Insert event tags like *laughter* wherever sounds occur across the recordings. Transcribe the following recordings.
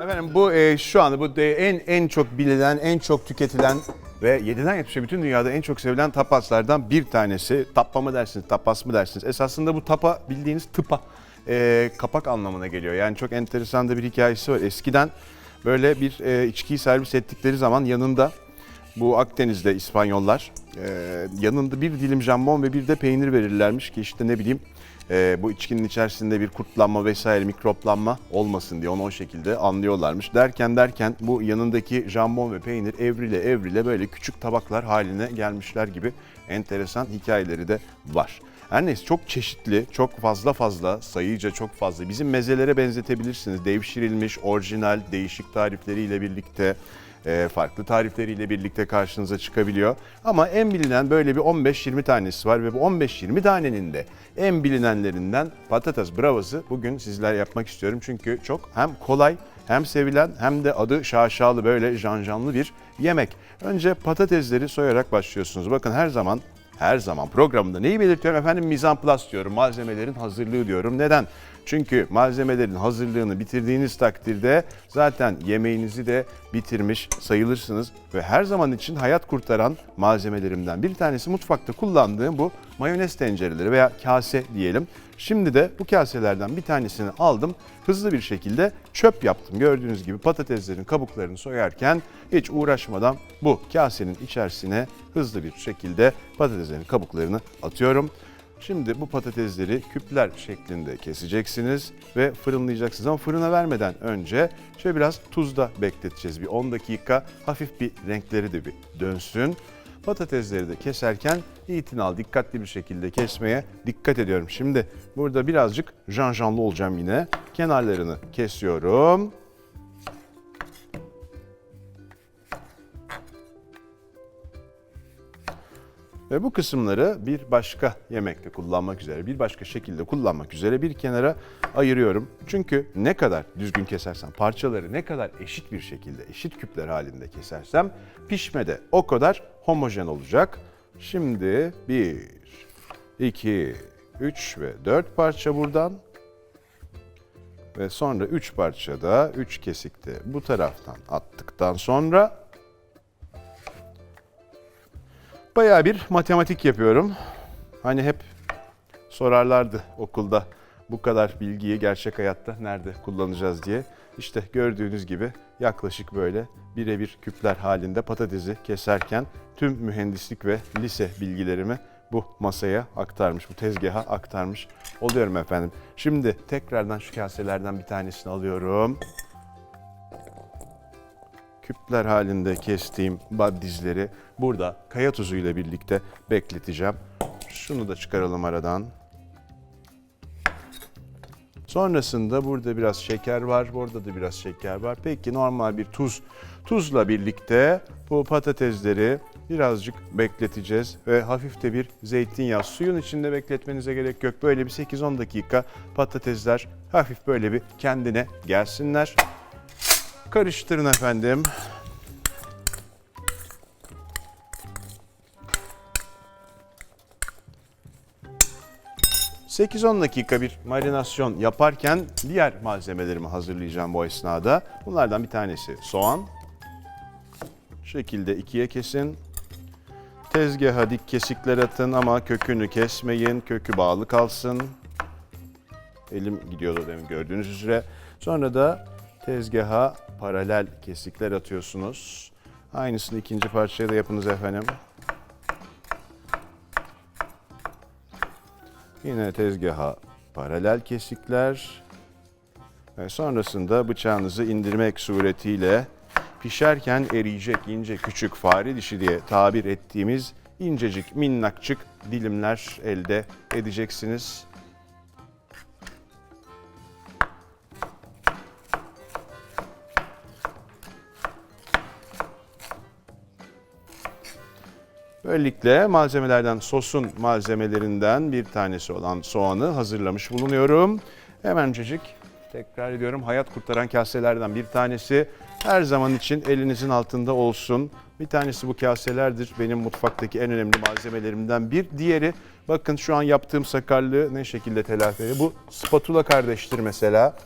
Efendim bu e, şu anda bu de en en çok bilinen, en çok tüketilen ve 7'den 70'e bütün dünyada en çok sevilen tapaslardan bir tanesi. Tappa mı dersiniz, tapas mı dersiniz? Esasında bu tapa bildiğiniz tıpa e, kapak anlamına geliyor. Yani çok enteresan da bir hikayesi var. Eskiden böyle bir e, içkiyi servis ettikleri zaman yanında bu Akdeniz'de İspanyollar e, yanında bir dilim jambon ve bir de peynir verirlermiş ki işte ne bileyim e, bu içkinin içerisinde bir kurtlanma vesaire mikroplanma olmasın diye onu o şekilde anlıyorlarmış. Derken derken bu yanındaki jambon ve peynir evrile evrile böyle küçük tabaklar haline gelmişler gibi enteresan hikayeleri de var. Her neyse çok çeşitli, çok fazla fazla, sayıca çok fazla. Bizim mezelere benzetebilirsiniz. Devşirilmiş, orijinal, değişik tarifleriyle birlikte farklı tarifleriyle birlikte karşınıza çıkabiliyor. Ama en bilinen böyle bir 15-20 tanesi var ve bu 15-20 tanenin de en bilinenlerinden patates bravası bugün sizler yapmak istiyorum. Çünkü çok hem kolay hem sevilen hem de adı şaşalı böyle janjanlı bir yemek. Önce patatesleri soyarak başlıyorsunuz. Bakın her zaman her zaman programında neyi belirtiyorum efendim? Mizanplast diyorum. Malzemelerin hazırlığı diyorum. Neden? Çünkü malzemelerin hazırlığını bitirdiğiniz takdirde zaten yemeğinizi de bitirmiş sayılırsınız. Ve her zaman için hayat kurtaran malzemelerimden bir tanesi mutfakta kullandığım bu mayonez tencereleri veya kase diyelim. Şimdi de bu kaselerden bir tanesini aldım. Hızlı bir şekilde çöp yaptım. Gördüğünüz gibi patateslerin kabuklarını soyarken hiç uğraşmadan bu kasenin içerisine hızlı bir şekilde patateslerin kabuklarını atıyorum. Şimdi bu patatesleri küpler şeklinde keseceksiniz ve fırınlayacaksınız. Ama fırına vermeden önce şöyle biraz tuzda bekleteceğiz. Bir 10 dakika hafif bir renkleri de bir dönsün. Patatesleri de keserken itinal, dikkatli bir şekilde kesmeye dikkat ediyorum. Şimdi burada birazcık janjanlı olacağım yine. Kenarlarını kesiyorum. Ve bu kısımları bir başka yemekte kullanmak üzere, bir başka şekilde kullanmak üzere bir kenara ayırıyorum. Çünkü ne kadar düzgün kesersem, parçaları ne kadar eşit bir şekilde, eşit küpler halinde kesersem pişmede o kadar homojen olacak. Şimdi 1, 2, 3 ve 4 parça buradan. Ve sonra 3 parça da 3 kesikte bu taraftan attıktan sonra Bayağı bir matematik yapıyorum. Hani hep sorarlardı okulda bu kadar bilgiyi gerçek hayatta nerede kullanacağız diye. İşte gördüğünüz gibi yaklaşık böyle birebir küpler halinde patatesi keserken tüm mühendislik ve lise bilgilerimi bu masaya aktarmış, bu tezgaha aktarmış oluyorum efendim. Şimdi tekrardan şu kaselerden bir tanesini alıyorum küpler halinde kestiğim bad dizleri burada kaya tuzu ile birlikte bekleteceğim. Şunu da çıkaralım aradan. Sonrasında burada biraz şeker var, burada da biraz şeker var. Peki normal bir tuz, tuzla birlikte bu patatesleri birazcık bekleteceğiz ve hafif de bir zeytinyağı suyun içinde bekletmenize gerek yok. Böyle bir 8-10 dakika patatesler hafif böyle bir kendine gelsinler. Karıştırın efendim. ...8-10 dakika bir marinasyon yaparken diğer malzemelerimi hazırlayacağım bu esnada. Bunlardan bir tanesi soğan. Şekilde ikiye kesin. Tezgaha dik kesikler atın ama kökünü kesmeyin. Kökü bağlı kalsın. Elim gidiyordu demin gördüğünüz üzere. Sonra da tezgaha paralel kesikler atıyorsunuz. Aynısını ikinci parçaya da yapınız efendim. Yine tezgaha paralel kesikler. Ve sonrasında bıçağınızı indirmek suretiyle pişerken eriyecek ince küçük fare dişi diye tabir ettiğimiz incecik minnakçık dilimler elde edeceksiniz. Böylelikle malzemelerden sosun malzemelerinden bir tanesi olan soğanı hazırlamış bulunuyorum. Hemencecik tekrar ediyorum hayat kurtaran kaselerden bir tanesi her zaman için elinizin altında olsun. Bir tanesi bu kaselerdir. Benim mutfaktaki en önemli malzemelerimden bir. Diğeri bakın şu an yaptığım sakarlığı ne şekilde telafi ediyor. Bu spatula kardeştir mesela.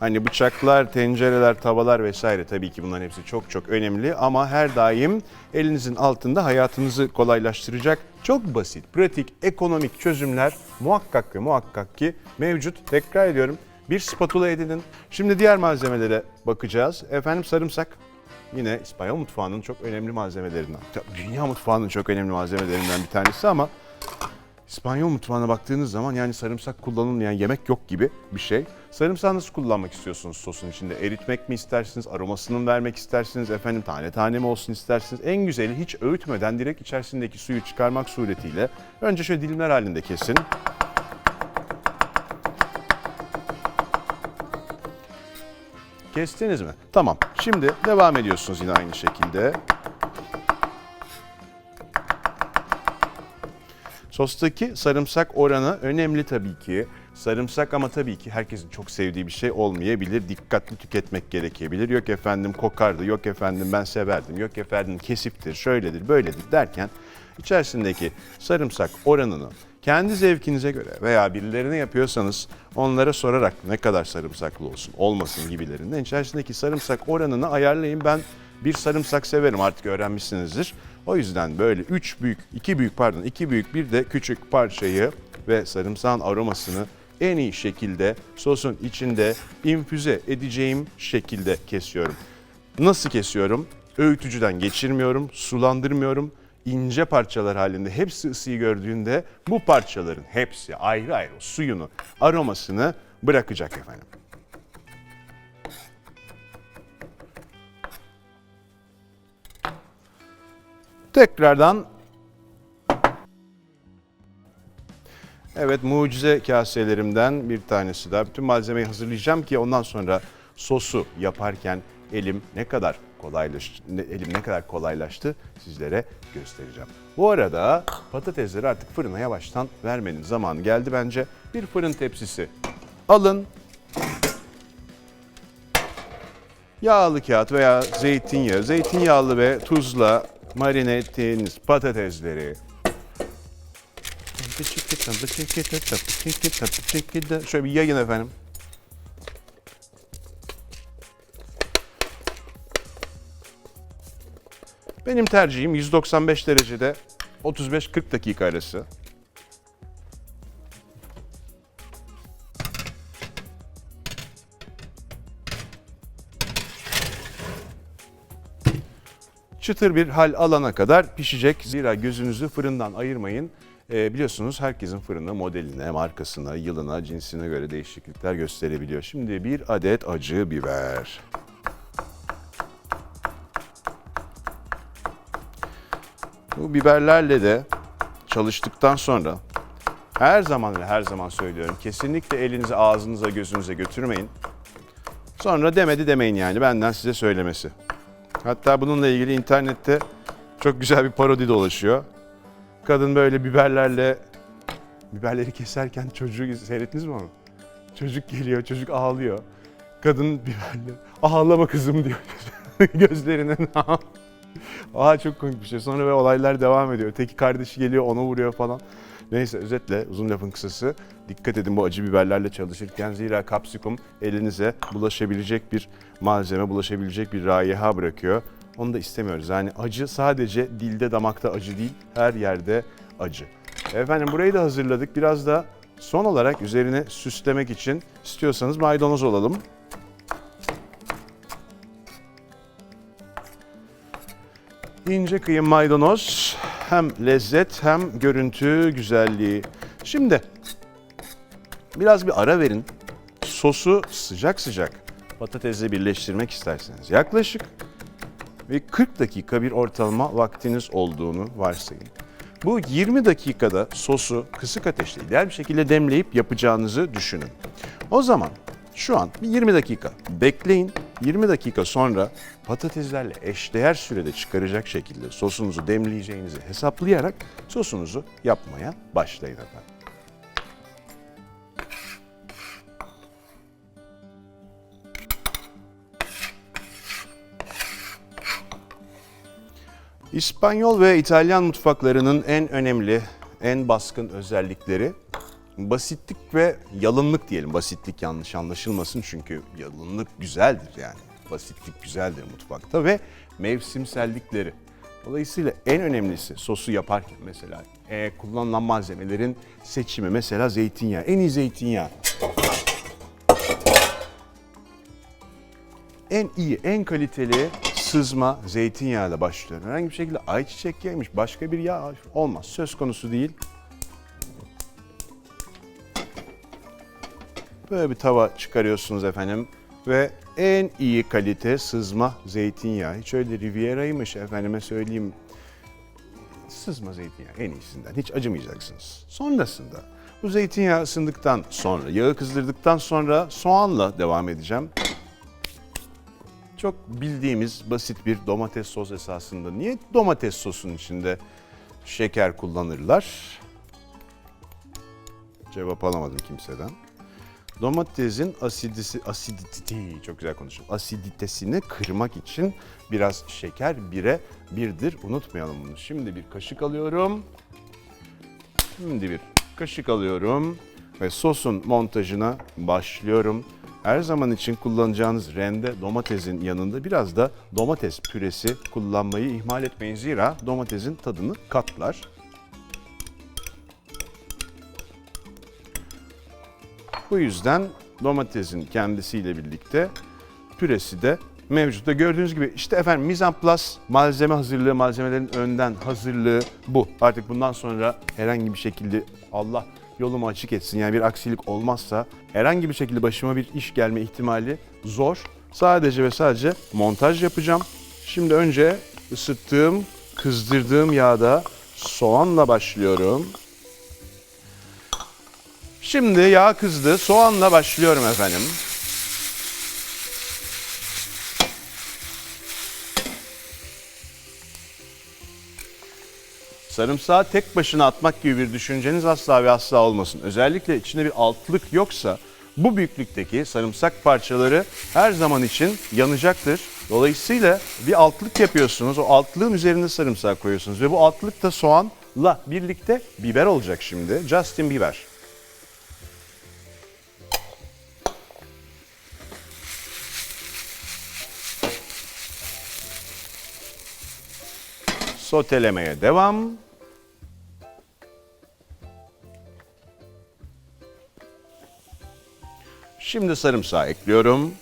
Hani bıçaklar, tencereler, tavalar vesaire tabii ki bunların hepsi çok çok önemli ama her daim elinizin altında hayatınızı kolaylaştıracak çok basit, pratik, ekonomik çözümler muhakkak ve muhakkak ki mevcut. Tekrar ediyorum bir spatula edinin. Şimdi diğer malzemelere bakacağız. Efendim sarımsak. Yine İspanyol mutfağının çok önemli malzemelerinden. Dünya mutfağının çok önemli malzemelerinden bir tanesi ama İspanyol mutfağına baktığınız zaman yani sarımsak kullanılmayan yemek yok gibi bir şey. Sarımsağı nasıl kullanmak istiyorsunuz sosun içinde? Eritmek mi istersiniz? Aromasını mı vermek istersiniz? Efendim tane tane mi olsun istersiniz? En güzeli hiç öğütmeden direkt içerisindeki suyu çıkarmak suretiyle önce şöyle dilimler halinde kesin. Kestiniz mi? Tamam. Şimdi devam ediyorsunuz yine aynı şekilde. Sostaki sarımsak oranı önemli tabii ki. Sarımsak ama tabii ki herkesin çok sevdiği bir şey olmayabilir. Dikkatli tüketmek gerekebilir. Yok efendim kokardı, yok efendim ben severdim, yok efendim kesiftir, şöyledir, böyledir derken içerisindeki sarımsak oranını kendi zevkinize göre veya birilerine yapıyorsanız onlara sorarak ne kadar sarımsaklı olsun, olmasın gibilerinden içerisindeki sarımsak oranını ayarlayın. Ben bir sarımsak severim artık öğrenmişsinizdir. O yüzden böyle 3 büyük, 2 büyük pardon 2 büyük bir de küçük parçayı ve sarımsağın aromasını en iyi şekilde sosun içinde infüze edeceğim şekilde kesiyorum. Nasıl kesiyorum? Öğütücüden geçirmiyorum, sulandırmıyorum. ince parçalar halinde hepsi ısıyı gördüğünde bu parçaların hepsi ayrı ayrı suyunu, aromasını bırakacak efendim. Tekrardan Evet mucize kaselerimden bir tanesi daha. Bütün malzemeyi hazırlayacağım ki ondan sonra sosu yaparken elim ne kadar kolaylaştı, elim ne kadar kolaylaştı sizlere göstereceğim. Bu arada patatesleri artık fırına yavaştan vermenin zamanı geldi bence. Bir fırın tepsisi alın. Yağlı kağıt veya zeytinyağı, zeytinyağlı ve tuzla marine ettiğiniz patatesleri Şöyle bir yayın efendim. Benim tercihim 195 derecede 35-40 dakika arası. Çıtır bir hal alana kadar pişecek. Zira gözünüzü fırından ayırmayın. Ee, biliyorsunuz herkesin fırını modeline, markasına, yılına, cinsine göre değişiklikler gösterebiliyor. Şimdi bir adet acı biber. Bu biberlerle de çalıştıktan sonra her zaman ve her zaman söylüyorum kesinlikle elinizi ağzınıza gözünüze götürmeyin. Sonra demedi demeyin yani benden size söylemesi. Hatta bununla ilgili internette çok güzel bir parodi dolaşıyor. Kadın böyle biberlerle biberleri keserken çocuğu seyrettiniz mi onu? Çocuk geliyor, çocuk ağlıyor. Kadın biberle ağlama kızım diyor *laughs* gözlerine. Aa çok komik bir şey. Sonra ve olaylar devam ediyor. Öteki kardeşi geliyor ona vuruyor falan. Neyse özetle uzun lafın kısası dikkat edin bu acı biberlerle çalışırken zira kapsikum elinize bulaşabilecek bir malzeme, bulaşabilecek bir raiha bırakıyor. Onu da istemiyoruz. Yani acı sadece dilde damakta acı değil her yerde acı. Efendim burayı da hazırladık. Biraz da son olarak üzerine süslemek için istiyorsanız maydanoz olalım. İnce kıyım maydanoz hem lezzet hem görüntü güzelliği. Şimdi biraz bir ara verin. Sosu sıcak sıcak patatesle birleştirmek isterseniz yaklaşık ve 40 dakika bir ortalama vaktiniz olduğunu varsayın. Bu 20 dakikada sosu kısık ateşte ideal bir şekilde demleyip yapacağınızı düşünün. O zaman şu an bir 20 dakika bekleyin. 20 dakika sonra patateslerle eşdeğer sürede çıkaracak şekilde sosunuzu demleyeceğinizi hesaplayarak sosunuzu yapmaya başlayın efendim. İspanyol ve İtalyan mutfaklarının en önemli, en baskın özellikleri basitlik ve yalınlık diyelim. Basitlik yanlış anlaşılmasın çünkü yalınlık güzeldir yani. Basitlik güzeldir mutfakta ve mevsimsellikleri. Dolayısıyla en önemlisi sosu yaparken mesela e, kullanılan malzemelerin seçimi mesela zeytinyağı. En iyi zeytinyağı. En iyi, en kaliteli sızma zeytinyağıyla başlıyorum. Herhangi bir şekilde ayçiçek yağıymış, başka bir yağ olmaz. Söz konusu değil. Böyle bir tava çıkarıyorsunuz efendim ve en iyi kalite sızma zeytinyağı. Hiç öyle Riviera'ymış efendime söyleyeyim. Sızma zeytinyağı en iyisinden. Hiç acımayacaksınız. Sonrasında bu zeytinyağı ısındıktan sonra, yağı kızdırdıktan sonra soğanla devam edeceğim. Çok bildiğimiz basit bir domates sos esasında. Niye domates sosun içinde şeker kullanırlar? Cevap alamadım kimseden. Domatesin asidisi, asiditi, çok güzel konuşuyorum. Asiditesini kırmak için biraz şeker bire birdir. Unutmayalım bunu. Şimdi bir kaşık alıyorum. Şimdi bir kaşık alıyorum ve sosun montajına başlıyorum. Her zaman için kullanacağınız rende domatesin yanında biraz da domates püresi kullanmayı ihmal etmeyin. Zira domatesin tadını katlar. Bu yüzden domatesin kendisiyle birlikte püresi de mevcutta. Gördüğünüz gibi işte efendim mizanplas malzeme hazırlığı, malzemelerin önden hazırlığı bu. Artık bundan sonra herhangi bir şekilde Allah yolumu açık etsin yani bir aksilik olmazsa herhangi bir şekilde başıma bir iş gelme ihtimali zor. Sadece ve sadece montaj yapacağım. Şimdi önce ısıttığım, kızdırdığım yağda soğanla başlıyorum. Şimdi yağ kızdı. Soğanla başlıyorum efendim. Sarımsağı tek başına atmak gibi bir düşünceniz asla ve asla olmasın. Özellikle içinde bir altlık yoksa bu büyüklükteki sarımsak parçaları her zaman için yanacaktır. Dolayısıyla bir altlık yapıyorsunuz. O altlığın üzerine sarımsak koyuyorsunuz ve bu altlık da soğanla birlikte biber olacak şimdi. Justin Bieber. Sotelemeye devam. Şimdi sarımsağı ekliyorum.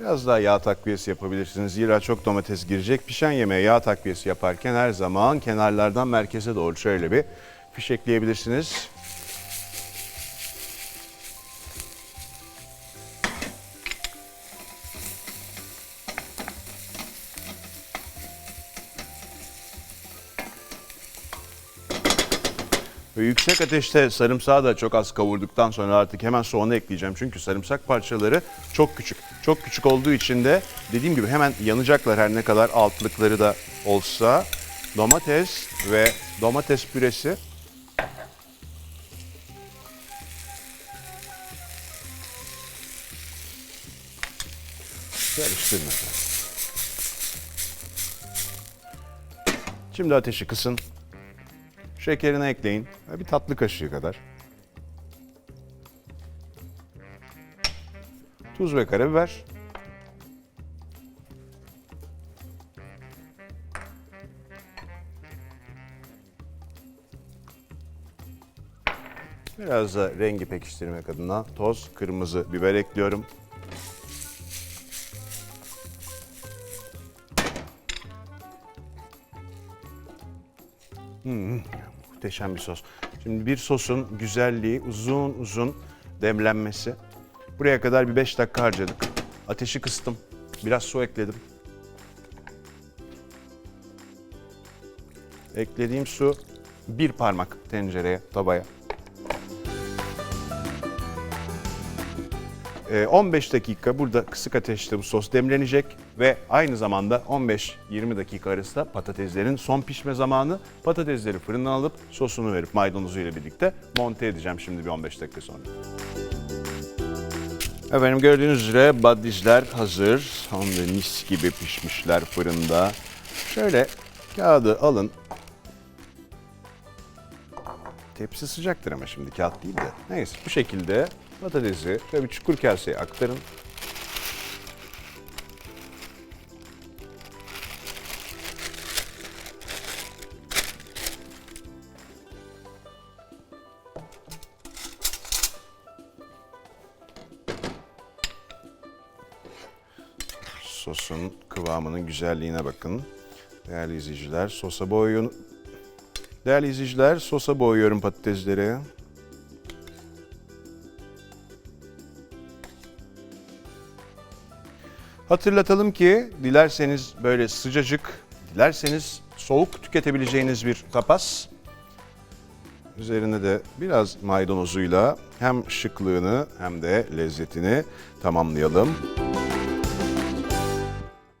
Biraz daha yağ takviyesi yapabilirsiniz. Zira çok domates girecek. Pişen yemeğe yağ takviyesi yaparken her zaman kenarlardan merkeze doğru şöyle bir fişekleyebilirsiniz. Yüksek ateşte sarımsağı da çok az kavurduktan sonra artık hemen soğanı ekleyeceğim. Çünkü sarımsak parçaları çok küçük. Çok küçük olduğu için de dediğim gibi hemen yanacaklar her ne kadar altlıkları da olsa. Domates ve domates püresi Karıştırın efendim. Şimdi ateşi kısın. Şekerini ekleyin. Bir tatlı kaşığı kadar. Tuz ve karabiber. Biraz da rengi pekiştirmek adına toz kırmızı biber ekliyorum. Muhteşem bir sos. Şimdi bir sosun güzelliği uzun uzun demlenmesi. Buraya kadar bir 5 dakika harcadık. Ateşi kıstım. Biraz su ekledim. Eklediğim su bir parmak tencereye, tavaya. Ee, 15 dakika burada kısık ateşte bu sos demlenecek ve aynı zamanda 15-20 dakika arasında patateslerin son pişme zamanı. Patatesleri fırından alıp sosunu verip maydanozuyla birlikte monte edeceğim şimdi bir 15 dakika sonra. Efendim gördüğünüz üzere badizler hazır. Tam da mis gibi pişmişler fırında. Şöyle kağıdı alın. Tepsi sıcaktır ama şimdi kağıt değil de. Neyse bu şekilde patatesi şöyle bir çukur kaseye aktarın. Kıvamının güzelliğine bakın. Değerli izleyiciler, sosa boyun. Değerli izleyiciler, sosa boyuyorum patatesleri. Hatırlatalım ki dilerseniz böyle sıcacık, dilerseniz soğuk tüketebileceğiniz bir tapas. Üzerine de biraz maydanozuyla hem şıklığını hem de lezzetini tamamlayalım.